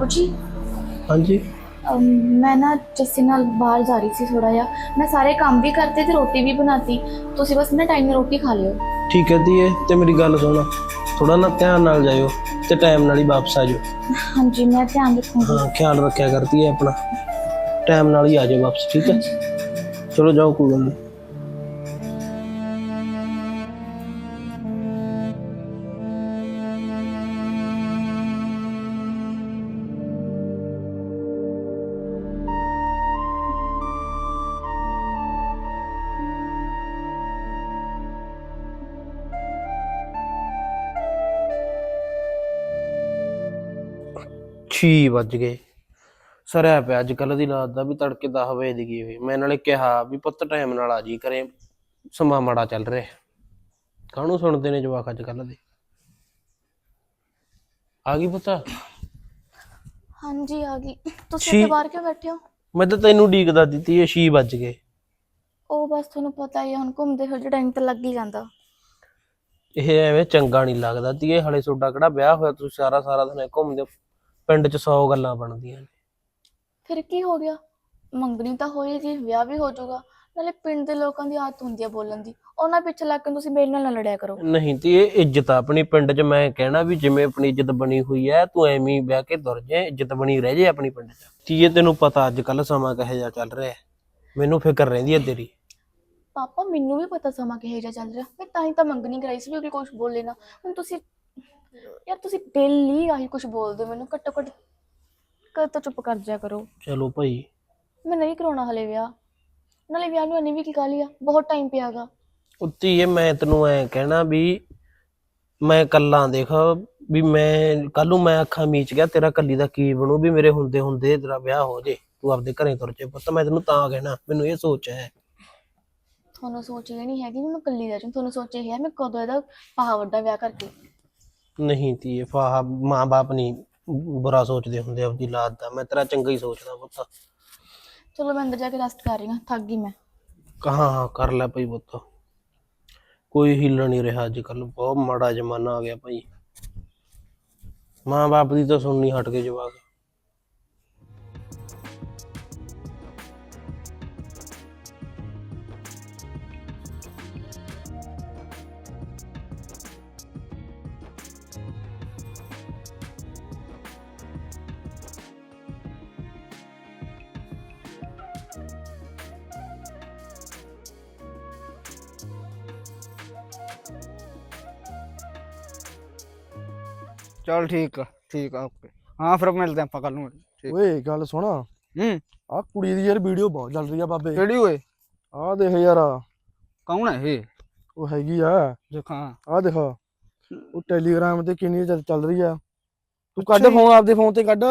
ਬਾਪੂ ਜੀ? ਹਾਂਜੀ। ਅਮ, ਮੈਂ ਨਾ ਜੱਸੀ ਨਾਲ ਬਾਹਰ ਜਾ ਰਹੀ ਸੀ ਥੋੜਾ ਜਿਹਾ। ਮੈਂ ਸਾਰੇ ਕੰਮ ਵੀ ਕਰਤੇ ਤੇ ਰੋਟੀ ਵੀ ਬਣਾਤੀ। ਤੁਸੀਂ ਬਸ ਨਾ ਟਾਈਮ ਨਾਲ ਰੋਟੀ ਖਾ ਲਿਓ। ਠੀਕ ਹੈ ਧੀਏ ਤੇ ਮੇਰੀ ਗੱਲ ਸੁਣ। ਥੋੜਾ ਨਾ ਧਿਆਨ ਨਾਲ ਜਾਇਓ ਤੇ ਟਾਈਮ ਨਾਲ ਹੀ ਵਾਪਸ ਆ ਜਾਓ ਹਾਂਜੀ ਮੈਂ ਧਿਆਨ ਰੱਖੂੰਗੀ। ਹਾਂ ਖਿਆਲ ਰੱਖਿਆ ਕਰਦੀ ਹੈ ਆਪਣਾ। ਟਾਈਮ ਨਾਲ ਹੀ ਆ ਜਾਓ ਵਾਪਸ ਠੀਕ ਹੈ? ਚਲੋ ਜਾਓ ਕੋਈ ਗੱਲ ਨਹੀਂ ਛੀ ਵੱਜ ਗਏ। ਸਰਿਆ ਪਿਆ ਅੱਜ ਕੱਲ ਦੀ ਰਾਤ ਦਾ ਵੀ ਤੜਕੇ 10 ਵਜੇ ਦੀ ਗਈ ਹੋਈ। ਮੈਂ ਨਾਲੇ ਕਿਹਾ ਵੀ ਪੁੱਤ ਟਾਈਮ ਨਾਲ ਆ ਜੀ ਕਰੇ। ਸਮਾਂ ਮਾੜਾ ਚੱਲ ਰਿਹਾ। ਕਾਹਨੂੰ ਸੁਣਦੇ ਨੇ ਜਵਾਕ ਅੱਜ ਕੱਲ ਦੇ? ਆ ਗਈ ਪੁੱਤ? ਹਾਂਜੀ ਆ ਗਈ। ਤੁਸੀਂ ਛੀ- ਇੱਥੇ ਬਾਹਰ ਕਿਉਂ ਬੈਠੇ ਹੋ? ਮੈਂ ਤਾਂ ਤੈਨੂੰ ਡੀਕਦਾ ਦਿੱਤੀ ਇਹ ਛੀ ਵੱਜ ਗਏ। ਉਹ ਬਸ ਤੁਹਾਨੂੰ ਪਤਾ ਹੀ ਹੈ ਹੁਣ ਘੁੰਮਦੇ ਫਿਰਦੇ ਟਾਈਮ ਤੇ ਲੱਗ ਹੀ ਜਾਂਦਾ। ਇਹ ਐਵੇਂ ਚੰਗਾ ਨਹੀਂ ਲੱਗਦਾ। ਤੀਏ ਹਲੇ ਤੁਹਾਡਾ ਕਿਹੜਾ ਵਿਆਹ ਹੋਇਆ? ਤੁਸੀਂ ਸਾਰਾ ਸਾਰਾ ਦਿਨ ਐਂ ਘੁੰਮਦੇ ਹੋ। ਪਿੰਡ 'ਚ 100 ਗੱਲਾਂ ਬਣਦੀਆਂ ਨੇ। ਫਿਰ ਕੀ ਹੋ ਗਿਆ? ਮੰਗਣੀ ਤਾਂ ਹੋਏਗੀ ਵਿਆਹ ਵੀ ਹੋ ਜਾਊਗਾ। ਨਾਲੇ ਪਿੰਡ ਦੇ ਲੋਕਾਂ ਦੀ ਆਦਤ ਹੁੰਦੀ ਹੈ ਬੋਲਣ ਦੀ। ਉਹਨਾਂ ਪਿੱਛੇ ਲੱਗ ਕੇ ਤੁਸੀਂ ਮੇਰੇ ਨਾਲ ਨਾ ਲੜਿਆ ਕਰੋ। ਨਹੀਂ ਤੇ ਇਹ ਇੱਜ਼ਤ ਆ ਆਪਣੀ ਪਿੰਡ 'ਚ। ਮੈਂ ਕਹਿਣਾ ਵੀ ਜਿਵੇਂ ਆਪਣੀ ਇੱਜ਼ਤ ਬਣੀ ਹੋਈ ਐ ਤੂੰ ਐਵੇਂ ਹੀ ਵਿਆਹ ਕੇ ਤੁਰ ਜਾ ਇੱਜ਼ਤ ਬਣੀ ਰਹਿ ਜੇ ਆਪਣੀ ਪਿੰਡ 'ਚ। ਤੀਏ ਤੈਨੂੰ ਪਤਾ ਅੱਜ ਕੱਲ ਸਮਾਂ ਕਿਹੋ ਜਿਹਾ ਚੱਲ ਰਿਹਾ ਹੈ। ਮੈਨੂੰ ਫਿਕਰ ਰਹਿੰਦੀ ਐ ਤੇਰੀ। ਪਾਪਾ ਮੈਨੂੰ ਵੀ ਪਤਾ ਸਮਾਂ ਕਿਹੋ ਜਿਹਾ ਚੱਲ ਰਿਹਾ। ਮੈਂ ਤਾਂ ਹੀ ਤਾਂ ਮੰਗਣੀ ਕਰਾਈ ਸੀ ਵੀ ਕੋਈ ਕੁਝ ਬੋਲੇ ਨਾ। ਹੁਣ ਤੁਸੀਂ ਯਾਰ ਤੁਸੀਂ ਡੇਲੀ ਆਹੀ ਕੁਝ ਬੋਲਦੇ ਹੋ ਮੈਨੂੰ ਘੱਟੋ ਘੱਟ ਕਦ ਤਾਂ ਚੁੱਪ ਕਰ ਜਾਇਆ ਕਰੋ। ਚਲੋ ਭਾਈ। ਮੈਂ ਨਹੀਂ ਕਰਾਉਣਾ ਹਲੇ ਵਿਆਹ। ਨਾਲੇ ਵਿਆਹ ਨੂੰ ਅਨੇ ਵੀ ਕੀ ਕਾਲੀ ਆ ਬਹੁਤ ਟਾਈਮ ਪਿਆਗਾ ਉੱਤੀ ਇਹ ਮੈਂ ਤੈਨੂੰ ਐ ਕਹਿਣਾ ਵੀ ਮੈਂ ਕੱਲਾ ਦੇਖ ਵੀ ਮੈਂ ਕੱਲ ਮੈਂ ਅੱਖਾਂ ਮੀਚ ਗਿਆ ਤੇਰਾ ਕੱਲੀ ਦਾ ਕੀ ਬਣੂ ਵੀ ਮੇਰੇ ਹੁੰਦੇ ਹੁੰਦੇ ਤੇਰਾ ਵਿਆਹ ਹੋ ਜੇ ਤੂੰ ਆਪਦੇ ਘਰੇ ਤੁਰ ਜੇ ਪੁੱਤ ਮੈਂ ਤੈਨੂੰ ਤਾਂ ਕਹਿਣਾ ਮੈਨੂੰ ਇਹ ਸੋਚ ਹੈ। ਤੁਹਾਨੂੰ ਸੋਚ ਇਹ ਨਹੀਂ ਹੈਗੀ ਵੀ ਮੈਂ ਕੱਲੀ ਰਹਿ ਜਾਊਂ ਤੁਹਾਨੂੰ ਸੋਚ ਇਹ ਹੈ ਮੈਂ ਕਦੋਂ ਇਹਦਾ ਪਾਹਾ ਵੱਡਾ ਵਿਆਹ ਕਰਕੇ ਨਹੀਂ ਤੀ ਇਹ ਫਾਹਾ ਮਾਂ-ਬਾਪ ਨਹੀਂ ਬੁਰਾ ਸੋਚਦੇ ਹੁੰਦੇ ਆਪਦੀ ਲਾਦ ਦਾ। ਮੈਂ ਤੇਰਾ ਚੰਗਾ ਹੀ ਸੋਚਦਾ ਪੁੱਤ। ਚਲੋ ਮੈਂ ਅੰਦਰ ਜਾ ਕੇ ਰੈਸਟ ਕਰ ਰਹੀ ਹਾਂ ਥੱਕ ਗਈ ਮੈਂ। ਕਹਾਂ ਹਾਂ ਕਰ ਲੈ ਭਾਈ ਪੁੱਤ। ਕੋਈ ਹਿੱਲ ਨਹੀਂ ਰਿਹਾ ਅੱਜ ਕੱਲ ਬਹੁਤ ਮਾੜਾ ਜ਼ਮਾਨਾ ਆ ਗਿਆ ਭਾਈ। ਮਾਂ-ਬਾਪ ਦੀ ਤਾਂ ਸੁਣਨੀ ਹਟ ਕੇ ਜਵਾਕ। ਚਲ ਠੀਕ ਆ ਠੀਕ ਆ ਓਕੇ ਹਾਂ ਫਿਰ ਮਿਲਦੇ ਆਪਾਂ ਕੱਲ ਨੂੰ। ਠੀਕ। ਓਏ ਗੱਲ ਸੁਣ। ਹੂੰ। ਆ ਕੁੜੀ ਦੀ ਯਾਰ ਵੀਡੀਓ ਬਹੁਤ ਚੱਲ ਰਹੀ ਆ ਬਾਬੇ। ਕਿਹੜੀ ਓਏ? ਆ ਦੇਖ ਯਾਰ। ਕੌਣ ਹੈ ਇਹ? ਉਹ ਹੈਗੀ ਆ। ਦੇਖਾਂ ਆ ਦੇਖ। ਉਹ ਟੈਲੀਗ੍ਰਾਮ ਤੇ ਕਿੰਨੀ ਚੱਲ ਚੱਲ ਰਹੀ ਆ। ਤੂੰ ਕੱਢ। ਫੋਨ ਆਪਦੇ ਫੋਨ ਤੇ ਕੱਢ।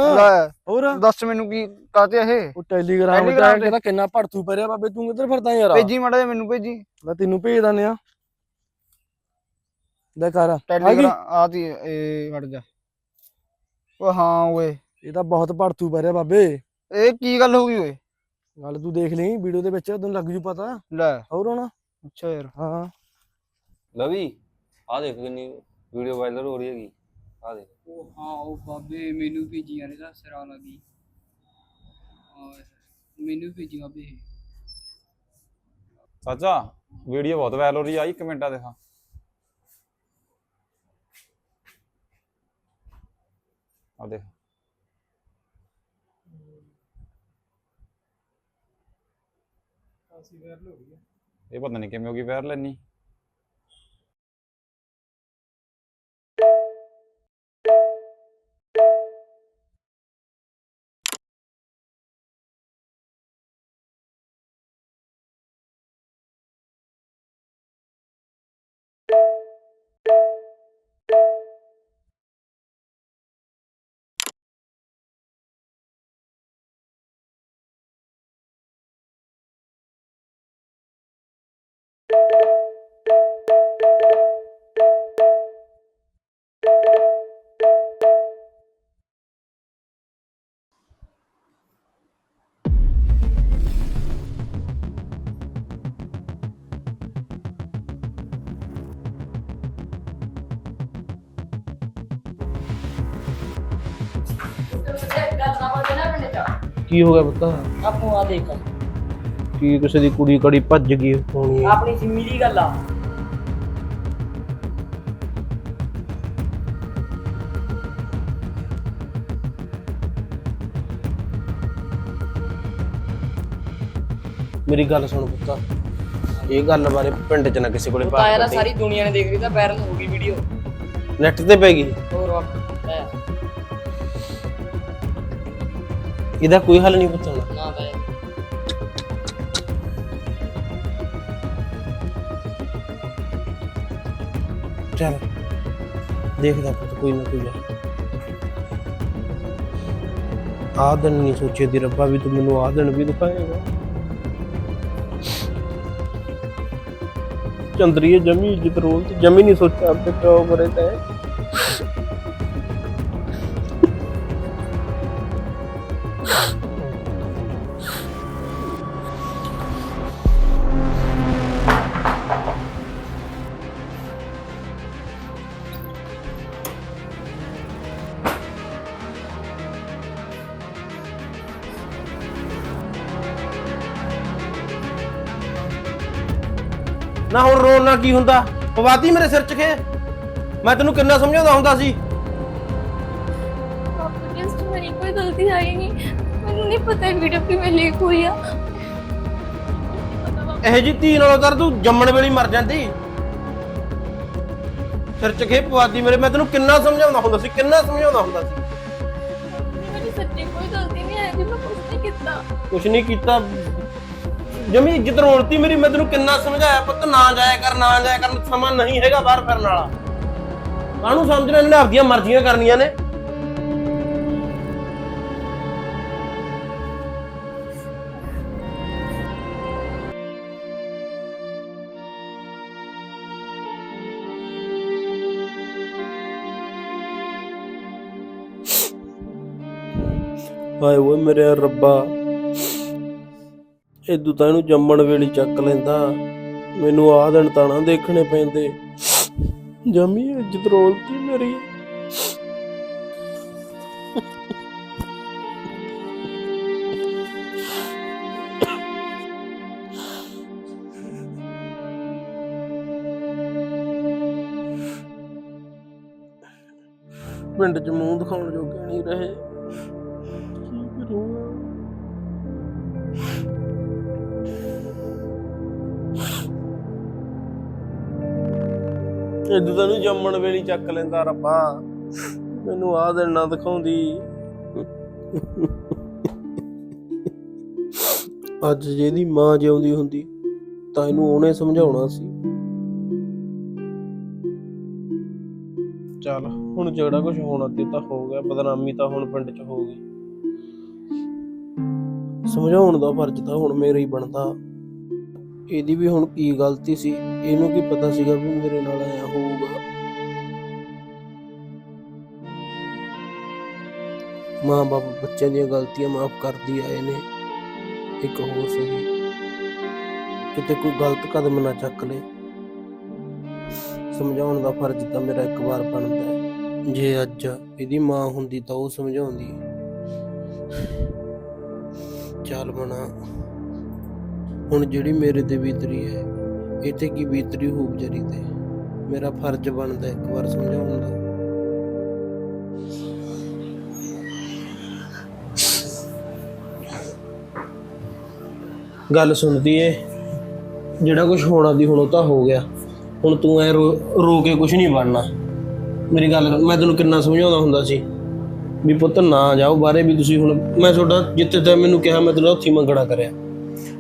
ਹੋਰ? ਦੱਸ ਮੈਨੂੰ ਕੀ ਕਾਤੇ ਇਹ? ਉਹ ਟੈਲੀਗ੍ਰਾਮ ਤੇ ਤੇ- ਕਹਿੰਦਾ ਕਿੰਨਾ ਭੜਥੂ ਪਰਿਆ ਬਾਬੇ ਤੂੰ ਕਿੱਧਰ ਫਿਰਦਾ ਯਾਰ? ਭੇਜੀ ਮਾੜਾ ਮੈਨੂੰ ਭੇਜੀ। ਲੈ ਤੈਨੂੰ ਭੇਜ ਦਿੰਦੇ ਆ। ਲੈ ਕਰ। ਆ ਗਈ? ਟੈਲੀਗ੍ਰਾਮ ਆਤੀ ਇਹ ਹਟ ਜਾ। ਓ ਹਾਂ ਓਏ। ਇਹ ਤਾਂ ਬਹੁਤ ਭੜਥੂ ਪਰਿਆ ਬਾਬੇ। ਇਹ ਕੀ ਗੱਲ ਹੋ ਗਈ ਓਏ? ਗੱਲ ਤੂੰ ਦੇਖ ਲਈ ਵੀਡੀਓ ਦੇ ਵਿੱਚ ਤੈਨੂੰ ਲੱਗ ਜੂ ਪਤਾ। ਲੈ। ਹੋਰ ਹੁਣ? ਅੱਛਾ ਯਾਰ। ਹਾਂ। ਲਵੀ ਆ ਦੇਖ ਕਿੰਨੀ ਵੀਡੀਓ ਵਾਇਰਲ ਹੋ ਰਹੀ ਹੈਗੀ। ਆ ਦੇਖ। ਉਹ ਹਾਂ ਉਹ ਬਾਬੇ ਮੈਨੂੰ ਭੇਜੀਆਂ ਨੇ ਤਾਂ ਸਿਰਾਂ ਲੱਗੀ ਔਰ ਮੈਨੂੰ ਭੇਜੀ ਬਾਬੇ। ਚਾਚਾ ਵੀਡੀਓ ਬਹੁਤ ਵਾਇਰਲ ਹੋ ਰਹੀ ਆ ਇੱਕ ਮਿੰਟਾ ਦੇਖਾ। ਆ ਦੇਖ। ਇਹ ਪਤਾ ਨਹੀਂ ਕਿਵੇਂ ਹੋ ਗਈ ਵਾਇਰਲ ਇੰਨੀ। ਕੀ ਹੋ ਗਿਆ ਪੁੱਤ? ਆਪੂ ਆ ਦੇਖ। ਕੀ ਕਿਸੇ ਦੀ ਕੁੜੀ ਕੜੀ ਭੱਜ ਗਈ ਹੋਣੀ ਹੈ। ਆਪਣੀ ਸਿੰਮੀ ਦੀ ਗੱਲ ਆ। ਮੇਰੀ ਗੱਲ ਸੁਣ ਪੁੱਤ। ਇਹ ਗੱਲ ਬਾਰੇ ਪਿੰਡ 'ਚ ਨਾ ਕਿਸੇ ਕੋਲੇ ਬਾਤ ਸਾਰੀ ਦੁਨੀਆ ਨੇ ਦੇਖ ਲਈ ਤਾਂ ਵਾਇਰਲ ਹੋ ਗਈ ਵੀਡੀਓ ਨੈਟ ਤੇ ਪੈ ਗਈ। ਇਹਦਾ ਕੋਈ ਹੱਲ ਨਹੀਂ ਪੁੱਤ ਹੁਣ ਨਾ ਤਾਂ ਚੱਲ। ਦੇਖਦਾ ਪੁੱਤ ਕੋਈ ਨਾ ਕੋਈ ਆਹ ਦਿਨ ਨਹੀਂ ਸੋਚੇ ਦੀ ਰੱਬਾ ਵੀ ਤੂੰ ਮੈਨੂੰ ਆਹ ਦਿਨ ਵੀ ਦਿਖਾਏਗਾ। ਚੰਦਰੀਏ ਜਮੀ ਇੱਜ਼ਤ ਰੋਲ ਤੇ ਜਮੀ ਨਹੀਂ ਸੋਚਿਆ ਪਿਓ ਬਰੇ ਤੇ। ਨਾਲ ਕੀ ਹੁੰਦਾ? ਪਵਾਤੀ ਮੇਰੇ ਸਿਰ 'ਚ ਖੇ? ਮੈਂ ਤੈਨੂੰ ਕਿੰਨਾ ਸਮਝਾਉਂਦਾ ਹੁੰਦਾ ਸੀ? ਪਾਪਾ ਜੀ ਇਸ 'ਚ ਮੇਰੀ ਕੋਈ ਗਲਤੀ ਹੈ ਹੀ ਨਹੀਂ। ਮੈਨੂੰ ਨਹੀਂ ਪਤਾ ਵੀਡੀਓ ਕਿਵੇਂ ਲੀਕ ਹੋਈ ਆ। ਇਹ ਜੀ ਧੀ ਨਾਲੋਂ ਤਰ ਤੂੰ ਜੰਮਣ ਵੇਲੇ ਹੀ ਮਰ ਜਾਂਦੀ। ਸਿਰ 'ਚ ਖੇ ਪਵਾਤੀ ਮੇਰੇ ਮੈਂ ਤੈਨੂੰ ਕਿੰਨਾ ਸਮਝਾਉਂਦਾ ਹੁੰਦਾ ਸੀ ਕਿੰਨਾ ਸਮਝਾਉਂਦਾ ਹੁੰਦਾ ਸੀ? ਮੇਰੀ ਸੱਚੀ ਕੋਈ ਗਲਤੀ ਨਹੀਂ ਹੈ ਜੀ ਮੈਂ ਕੁਝ ਨਹੀਂ ਕੀਤਾ। ਕੁਛ ਨਹੀਂ ਕੀਤਾ ਜਮੀ ਇੱਜ਼ਤ ਰੋਲਤੀ ਮੇਰੀ, ਮੈਂ ਤੈਨੂੰ ਕਿੰਨਾ ਸਮਝਾਇਆ ਪੁੱਤ? ਨਾ ਜਾਇਆ ਕਰ, ਨਾ ਜਾਇਆ ਕਰ ਸਮਾਂ ਨਹੀਂ ਹੈਗਾ ਬਾਹਰ ਫਿਰਨ ਵਾਲਾ। ਕਾਹਨੂੰ ਸਮਝਣਾ? ਇਹਨਾਂ ਨੇ ਆਪਦੀਆਂ ਮਰਜ਼ੀਆਂ ਕਰਨੀਆਂ ਨੇ। ਹਾਏ ਓਏ ਮੇਰੇ ਰੱਬਾ। ਇਦੋਂ ਤਾਂ ਇਹਨੂੰ ਜੰਮਣ ਵੇਲੇ ਚੱਕ ਲੈਂਦਾ। ਮੈਨੂੰ ਆ ਦਿਨ ਤਾਂ ਨਾ ਦੇਖਣੇ ਪੈਂਦੇ। ਜਮੀ ਇੱਜ਼ਤ ਰੋਲਤੀ ਮੇਰੀ। ਪਿੰਡ 'ਚ ਮੂੰਹ ਦਿਖਾਉਣ ਜੋਗੇ ਨਹੀਂ ਰਹੇ। ਇਦੋਂ ਤਾਂ ਨੂੰ ਜੰਮਣ ਵੇਲੇ ਚੱਕ ਲੈਂਦਾ ਰੱਬਾ। ਮੈਨੂੰ ਆਹ ਦਿਨ ਨਾ ਦਿਖਾਉਂਦੀ। ਅੱਜ ਜਿਹਦੀ ਮਾਂ ਜਿਉਂਦੀ ਹੁੰਦੀ ਤਾਂ ਇਹਨੂੰ ਉਹਨੇ ਸਮਝਾਉਣਾ ਸੀ। ਚੱਲ ਹੁਣ ਜਿਹੜਾ ਕੁਝ ਹੋਣਾ ਤੇ ਤਾਂ ਹੋ ਗਿਆ ਬਦਨਾਮੀ ਤਾਂ ਹੁਣ ਪਿੰਡ 'ਚ ਹੋ ਗਈ। ਸਮਝਾਉਣ ਦਾ ਫਰਜ਼ ਤਾਂ ਹੁਣ ਮੇਰਾ ਹੀ ਬਣਦਾ। ਇਹਦੀ ਵੀ ਹੁਣ ਕੀ ਗਲਤੀ ਸੀ? ਇਹਨੂੰ ਕੀ ਪਤਾ ਸੀਗਾ ਵੀ ਮੇਰੇ ਨਾਲ ਆਇਆ ਹੋਊਗਾ? ਮਾਂ ਬਾਪ ਬੱਚਿਆਂ ਦੀਆਂ ਗਲਤੀਆਂ ਮਾਫ ਕਰਦੀ ਆਏ ਨੇ। ਇੱਕ ਹੋਰ ਸਹੀ। ਕਿਤੇ ਕੋਈ ਗਲਤ ਕਦਮ ਨਾ ਚੱਕ ਲੇ। ਸਮਝਾਉਣ ਦਾ ਫਰਜ਼ ਤਾਂ ਮੇਰਾ ਇੱਕ ਵਾਰ ਬਣਦਾ ਹੈ। ਜੇ ਅੱਜ ਇਹਦੀ ਮਾਂ ਹੁੰਦੀ ਤਾਂ ਉਹ ਸਮਝਾਉਂਦੀ। ਚੱਲ ਬਣਾ। ਹੁਣ ਜਿਹੜੀ ਮੇਰੇ ਤੇ ਬੀਤਰੀ ਹੈ ਇਹ ਤੇ ਕੀ ਬੀਤਰੀ ਹੋਊ ਵਿਚਾਰੀ ਤੇ। ਮੇਰਾ ਫਰਜ਼ ਬਣਦਾ ਇੱਕ ਵਾਰ ਸਮਝਾਉਣ ਦਾ। ਗੱਲ ਸੁਣਦੀ ਏ ਜਿਹੜਾ ਕੁਝ ਹੋਣਾ ਦੀ ਹੁਣ ਉਹ ਤਾਂ ਹੋ ਗਿਆ। ਹੁਣ ਤੂੰ ਐ ਰੋ ਰੋ ਕੇ ਕੁਝ ਨਹੀਂ ਬਣਨਾ। ਮੇਰੀ ਗੱਲ ਮੈਂ ਤੈਨੂੰ ਕਿੰਨਾ ਸਮਝਾਉਂਦਾ ਹੁੰਦਾ ਸੀ ਵੀ ਪੁੱਤ ਨਾ ਜਾਓ ਬਾਰੇ ਵੀ ਤੁਸੀਂ ਹੁਣ ਮੈਂ ਤੁਹਾਡਾ ਜਿੱਥੇ ਤੱਕ ਮੈਨੂੰ ਕਿਹਾ ਮੈਂ ਤੈਨੂੰ ਉੱਥੇ ਹੀ ਮੰਗਣਾ ਕਰਿਆ।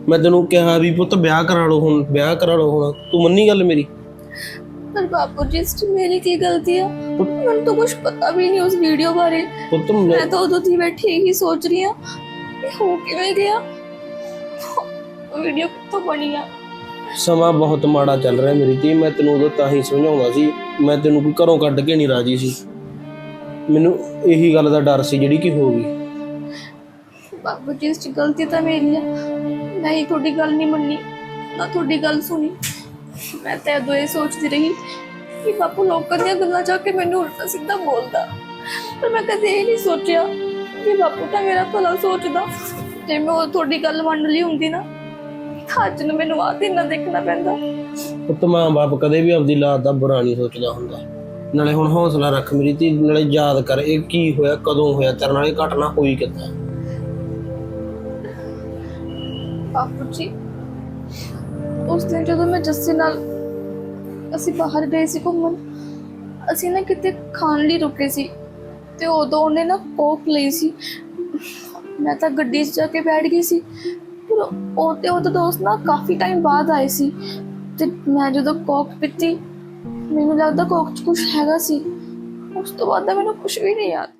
ਮੈਂ ਤੈਨੂੰ ਕਿਹਾ ਵੀ ਪੁੱਤ ਵਿਆਹ ਕਰਾ ਲਓ ਹੁਣ ਵਿਆਹ ਕਰਾ ਲਓ ਹੁਣ। ਤੂੰ ਮੰਨੀ ਗੱਲ ਮੇਰੀ? ਪਰ ਬਾਪੂ ਜੀ ਇਸ 'ਚ ਮੇਰੀ ਕੀ ਗਲਤੀ ਆ? ਮੈਨੂੰ ਤਾਂ ਕੁਝ ਪਤਾ ਵੀ ਨਹੀਂ ਉਸ ਵੀਡੀਓ ਬਾਰੇ। ਪੁੱਤ ਮੈਂ ਤਾਂ ਉਦੋਂ ਦੀ ਬੈਠੀ ਹੀ ਸੋਚ ਰਹੀ ਆ ਇਹ ਹੋ ਕਿਵੇਂ ਗਿਆ। ਵੀਡੀਓ ਕਿੱਥੋਂ ਬਣੀ ਆ? ਸਮਾਂ ਬਹੁਤ ਮਾੜਾ ਚੱਲ ਰਿਹਾ ਮੇਰੀ ਧੀ ਮੈਂ ਤੈਨੂੰ ਉਦੋਂ ਤਾਂ ਹੀ ਸਮਝਾਉਂਦਾ ਸੀ ਮੈਂ ਤੈਨੂੰ ਕੋਈ ਘਰੋਂ ਕੱਢ ਕੇ ਨਹੀਂ ਰਾਜੀ ਸੀ। ਮੈਨੂੰ ਇਹੀ ਗੱਲ ਦਾ ਡਰ ਸੀ ਜਿਹੜੀ ਕਿ ਹੋ ਗਈ। ਬਾਪੂ ਜੀ ਇਸ 'ਚ ਗਲਤੀ ਤਾਂ ਮੇਰੀ ਆ। ਮੈਂ ਹੀ ਤੁਹਾਡੀ ਗੱਲ ਨਹੀਂ ਮੰਨੀ। ਨਾ ਤੁਹਾਡੀ ਗੱਲ ਸੁਣੀ। ਮੈਂ ਤਾਂ ਉਦੋਂ ਇਹ ਸੋਚਦੀ ਰਹੀ ਕਿ ਬਾਪੂ ਲੋਕਾਂ ਦੀਆਂ ਗੱਲਾਂ ਜਾ ਕੇ ਮੈਨੂੰ ਉਲਟਾ ਸਿੱਧਾ ਬੋਲਦਾ। ਪਰ ਮੈਂ ਕਦੇ ਇਹ ਨਹੀਂ ਸੋਚਿਆ ਵੀ ਬਾਪੂ ਤਾਂ ਮੇਰਾ ਭਲਾ ਸੋਚਦਾ। ਜੇ ਮੈਂ ਉਹ ਤੁਹਾਡੀ ਗੱਲ ਮੰਨ ਲਈ ਹੁੰਦੀ ਨਾ, ਤਾਂ ਅੱਜ ਨੂੰ ਮੈਨੂੰ ਆਹ ਦਿਨ ਨਾ ਦੇਖਣਾ ਪੈਂਦਾ। ਪੁੱਤ, ਮਾਂ ਬਾਪ ਕਦੇ ਵੀ ਆਪਦੀ ਲਾਤ ਦਾ ਬੁਰਾ ਨਹੀਂ ਸੋਚਦਾ ਹੁੰਦਾ। ਨਾਲੇ ਹੁਣ ਹੌਸਲਾ ਰੱਖ ਮੇਰੀ ਧੀ, ਨਾਲੇ ਯਾਦ ਕਰ ਇਹ ਕੀ ਹੋਇਆ, ਕਦੋਂ ਹੋਇਆ, ਤੇਰੇ ਨਾਲ ਇਹ ਘਟਨਾ ਹੋਈ ਕਿੱਦਾਂ? ਬਾਪੂ ਜੀ। ਉਸ ਦਿਨ ਜਦੋਂ ਮੈਂ ਜੱਸੀ ਨਾਲ ਅਸੀਂ ਬਾਹਰ ਗਏ ਸੀ ਘੁੰਮਣ, ਅਸੀਂ ਨਾ ਕਿਤੇ ਖਾਣ ਲਈ ਰੁਕੇ ਸੀ ਤੇ ਉਦੋਂ ਉਹਨੇ ਨਾ ਕੋਕ ਲਈ ਸੀ। ਮੈਂ ਤਾਂ ਗੱਡੀ 'ਚ ਜਾ ਕੇ ਬੈਠ ਗਈ ਸੀ। ਪਰ ਉਹ ਤੇ ਉਹਦਾ ਦੋਸਤ ਨਾ ਕਾਫੀ ਟਾਈਮ ਬਾਅਦ ਆਏ ਸੀ ਤੇ ਮੈਂ ਜਦੋਂ ਕੋਕ ਪੀਤੀ, ਮੈਨੂੰ ਲੱਗਦਾ ਕੋਕ 'ਚ ਕੁਝ ਹੈਗਾ ਸੀ। ਉਸ ਤੋਂ ਬਾਅਦ ਮੈਨੂੰ ਕੁਝ ਵੀ ਨਹੀਂ ਯਾਦ।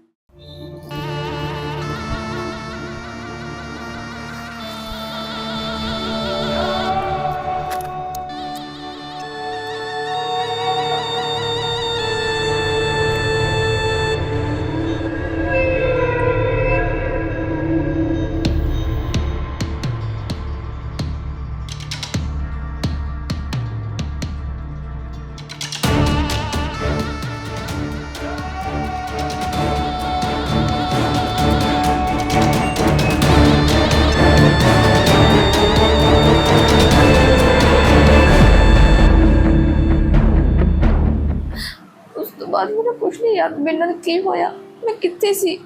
ਕੁਝ ਨਹੀਂ ਯਾਦ ਮੇਰੇ ਨਾਲ ਕੀ ਹੋਇਆ? ਮੈਂ ਕਿੱਥੇ ਸੀ?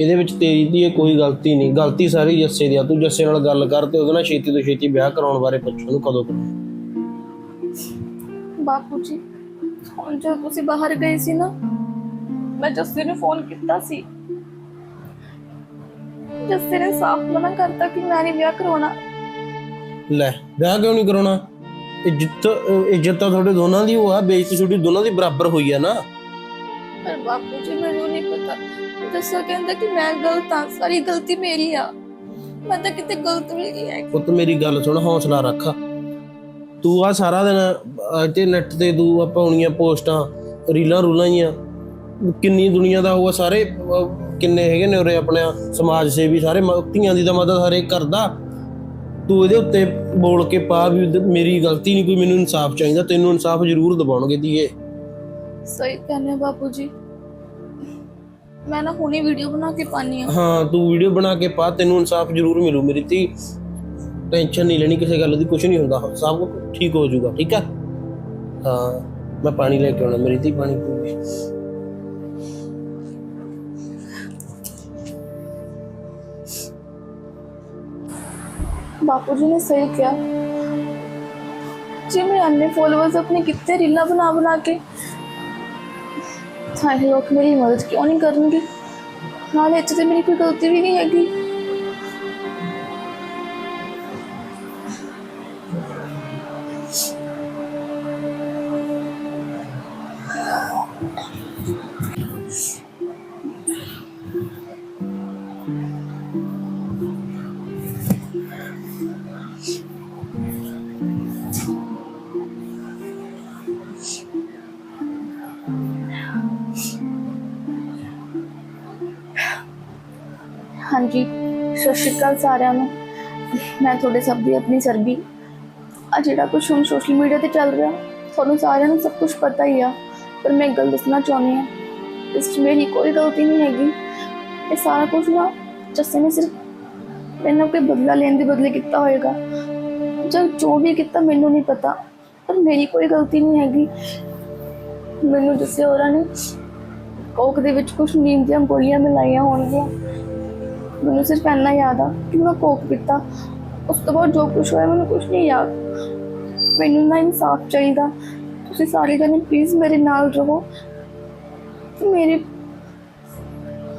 ਇਹਦੇ ਵਿੱਚ ਤੇਰੀ ਦੀ ਕੋਈ ਗਲਤੀ ਨਹੀਂ। ਗਲਤੀ ਸਾਰੀ ਜੱਸੇ ਦੀ ਆ। ਤੂੰ ਜੱਸੇ ਨਾਲ ਗੱਲ ਕਰ ਤੇ ਉਹਦੇ ਨਾਲ ਛੇਤੀ ਤੋਂ ਛੇਤੀ ਵਿਆਹ ਕਰਾਉਣ ਬਾਰੇ ਪੁੱਛ ਉਹਨੂੰ ਕਦੋਂ ਬਾਪੂ ਜੀ ਹੁਣ ਜਦੋਂ ਤੁਸੀਂ ਬਾਹਰ ਗਏ ਸੀ ਨਾ ਮੈਂ ਜੱਸੇ ਨੂੰ ਫੋਨ ਕੀਤਾ ਸੀ। ਜੱਸੇ ਨੇ ਸਾਫ਼ ਮਨਾ ਕਰਤਾ ਕਿ ਮੈਂ ਨਹੀਂ ਵਿਆਹ ਕਰਾਉਣਾ। ਲੈ ਵਿਆਹ ਕਿਉਂ ਨਹੀਂ ਕਰਾਉਣਾ? ਇੱਜ਼ਤ ਇੱਜ਼ਤ ਤਾਂ ਤੁਹਾਡੇ ਦੋਨਾਂ ਦੀ ਉਹ ਆ ਬੇਇੱਜ਼ਤੀ ਤੁਹਾਡੀ ਦੋਨਾਂ ਦੀ ਬਰਾਬਰ ਹੋਈ ਆ ਨਾ। ਬਾਪੂ ਜੀ ਮੈਨੂੰ ਨਹੀਂ ਪਤਾ। ਜੱਸਾ ਕਹਿੰਦਾ ਕਿ ਮੈਂ ਗਲਤ ਹਾਂ ਸਾਰੀ ਗਲਤੀ ਮੇਰੀ ਆ। ਮੈਂ ਤਾਂ ਕਿਤੇ ਗਲਤ ਵੀ ਨਹੀਂ ਹੈ ਪੁੱਤ ਮੇਰੀ ਗੱਲ ਸੁਣ ਹੌਸਲਾ ਰੱਖ। ਤੂੰ ਆ ਸਾਰਾ ਦਿਨ ਤੇ ਨੈਟ ਤੇ ਤੂੰ ਆ ਪਾਉਣੀਆਂ ਪੋਸਟਾਂ ਰੀਲਾਂ ਰੂਲਾਂ ਜੀਆਂ ਕਿੰਨੀ ਦੁਨੀਆ ਦਾ ਹੋਊਗਾ ਸਾਰੇ ਕਿੰਨੇ ਹੈਗੇ ਨੇ ਉਰੇ ਆਪਣੇ ਸਮਾਜ ਸੇਵੀ ਸਾਰੇ ਧੀਆਂ ਦੀ ਤਾਂ ਮਦਦ ਹਰੇਕ ਕਰਦਾ। ਤੂੰ ਇਹਦੇ ਉੱਤੇ ਬੋਲ ਕੇ ਪਾ ਵੀ ਮੇਰੀ ਗਲਤੀ ਨਹੀਂ ਕੋਈ ਮੈਨੂੰ ਇਨਸਾਫ ਚਾਹੀਦਾ ਤੈਨੂੰ ਇਨਸਾਫ ਜ਼ਰੂਰ ਦਿਵਾਉਣਗੇ ਧੀਏ। ਸਹੀ ਕਹਿੰਦੇ ਬਾਪੂ ਜੀ। ਮੈਂ ਨਾ ਹੁਣੇ ਵੀਡੀਓ ਬਣਾ ਕੇ ਪਾਣੀ ਆ ਹਾਂ ਤੂੰ ਵੀਡੀਓ ਬਣਾ ਕੇ ਪਾ ਤੈਨੂੰ ਇਨਸਾਫ ਜ਼ਰੂਰ ਮਿਲੂ ਮੇਰੀ ਧੀ ਟੈਨਸ਼ਨ ਨਹੀਂ ਲੈਣੀ ਕਿਸੇ ਗੱਲ ਦੀ ਕੁਝ ਨਹੀਂ ਹੁੰਦਾ ਸਭ ਕੁਝ ਠੀਕ ਹੋ ਜਾਊਗਾ ਠੀਕ ਆ ਹਾਂ ਮੈਂ ਪਾਣੀ ਲੈ ਕੇ ਆਉਣਾ ਮੇਰੀ ਧੀ ਪਾਣੀ ਪੀਊਗੀ ਬਾਪੂ ਜੀ ਨੇ ਸਹੀ ਕਿਹਾ ਜੀ ਮੈਂ अन्य फॉलोअर्स अपने कितने रीला बना बना के ਸਾਰੇ ਲੋਕ ਮੇਰੀ ਮਦਦ ਕਿਉਂ ਨਹੀਂ ਕਰਨਗੇ? ਨਾਲੇ ਇੱਥੇ ਤੇ ਮੇਰੀ ਕੋਈ ਗਲਤੀ ਵੀ ਨਹੀਂ ਹੈਗੀ। ਸਤਿ ਸ਼੍ਰੀ ਅਕਾਲ ਸਾਰਿਆਂ ਨੂੰ। ਮੈਂ ਤੁਹਾਡੇ ਸਭ ਦੀ ਆਪਣੀ ਸਰਬੀ ਆ ਜਿਹੜਾ ਕੁਝ ਹੁਣ ਸੋਸ਼ਲ ਮੀਡੀਆ ਤੇ ਚੱਲ ਰਿਹਾ, ਤੁਹਾਨੂੰ ਸਾਰਿਆਂ ਨੂੰ ਸਭ ਕੁਝ ਪਤਾ ਹੀ ਆ। ਪਰ ਮੈਂ ਇੱਕ ਗੱਲ ਦੱਸਣਾ ਚਾਹੁੰਦੀ ਹਾਂ, ਇਸ 'ਚ ਮੇਰੀ ਕੋਈ ਗਲਤੀ ਨਹੀਂ ਹੈਗੀ। ਇਹ ਸਾਰਾ ਕੁਝ ਨਾ ਜੱਸੇ ਨੇ ਸਿਰਫ ਮੈਨੂੰ ਕੋਈ ਬਦਲਾ ਲੈਣ ਦੇ ਬਦਲੇ ਕੀਤਾ ਹੋਏਗਾ। ਜਦ ਜੋ ਵੀ ਕੀਤਾ ਮੈਨੂੰ ਨਹੀਂ ਪਤਾ, ਪਰ ਮੇਰੀ ਕੋਈ ਗਲਤੀ ਨਹੀਂ ਹੈਗੀ। ਮੈਨੂੰ ਜੱਸੇ ਹੋਰਾਂ ਨੇ ਕੋਕ ਦੇ ਵਿੱਚ ਕੁਝ ਨੀਂਦ ਦੀਆਂ ਗੋਲੀਆਂ ਮਿਲਾਈਆਂ ਹੋਣਗੀਆਂ। ਮੈਨੂੰ ਸਿਰਫ ਇੰਨਾ ਯਾਦ ਆ ਕਿ ਮੈਂ ਕੋਕ ਪੀਤਾ। ਉਸ ਤੋਂ ਬਾਅਦ ਜੋ ਕੁਝ ਹੋਇਆ ਮੈਨੂੰ ਕੁਝ ਨਹੀਂ ਯਾਦ। ਮੈਨੂੰ ਨਾ ਇਨਸਾਫ ਚਾਹੀਦਾ। ਤੁਸੀਂ ਸਾਰੇ ਜਣੇ ਪਲੀਜ਼ ਮੇਰੇ ਨਾਲ ਰਹੋ। ਤੇ ਮੇਰੇ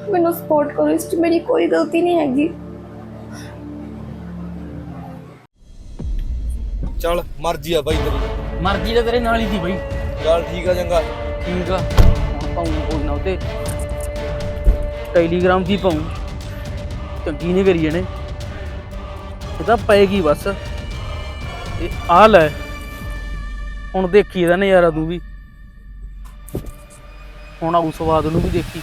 ਮੈਨੂੰ ਸਪੋਰਟ ਕਰੋ। ਇਸ 'ਚ ਮੇਰੀ ਕੋਈ ਗਲਤੀ ਨਹੀਂ ਹੈਗੀ। ਚੱਲ ਮਰਜ਼ੀ ਆ ਬਾਈ ਤੇਰੀ। ਮਰਜ਼ੀ ਤਾਂ ਤੇਰੇ ਨਾਲ ਹੀ ਸੀ ਬਈ। ਚੱਲ ਠੀਕ ਆ ਚੰਗਾ। ਠੀਕ ਆ। ਪਾਉਂ ਕੋਈ ਨਾ ਉਤੇ। ਟੈਲੀਗ੍ਰਾਮ ਦੀ ਪਾਉਂ। ਚੰਗੀ ਨਹੀਂ ਕਰੀ ਇਹਨੇ। ਇਹ ਤਾਂ ਪਏਗੀ ਬਸ। ਇਹ ਆ ਲੈ। ਹੁਣ ਦੇਖੀ ਇਹਦਾ ਨਜ਼ਾਰਾ ਤੂੰ ਵੀ। ਹੁਣ ਆਉ ਸਵਾਦ ਨੂੰ ਵੀ ਦੇਖੀ।